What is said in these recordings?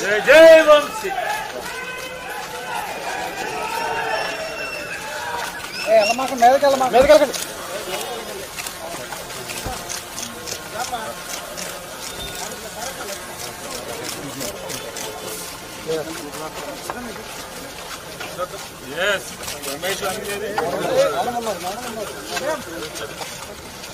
జై జై వంశీ Yes, రమేష్ గారి జవాన్ రమేష్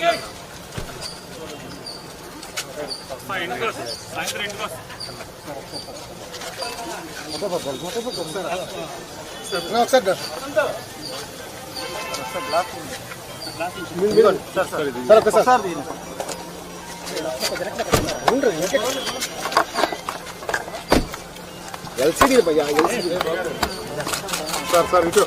ఏడి? వస్తా, ఇంటికి వస్తా. సాయంత్రం ఇంటికి వస్తా. సార్ సార్ ఇటు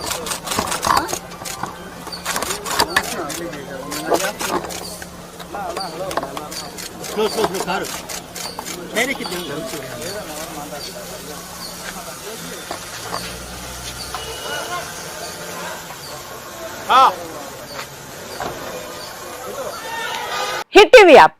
హిట్ టీవీ యాప్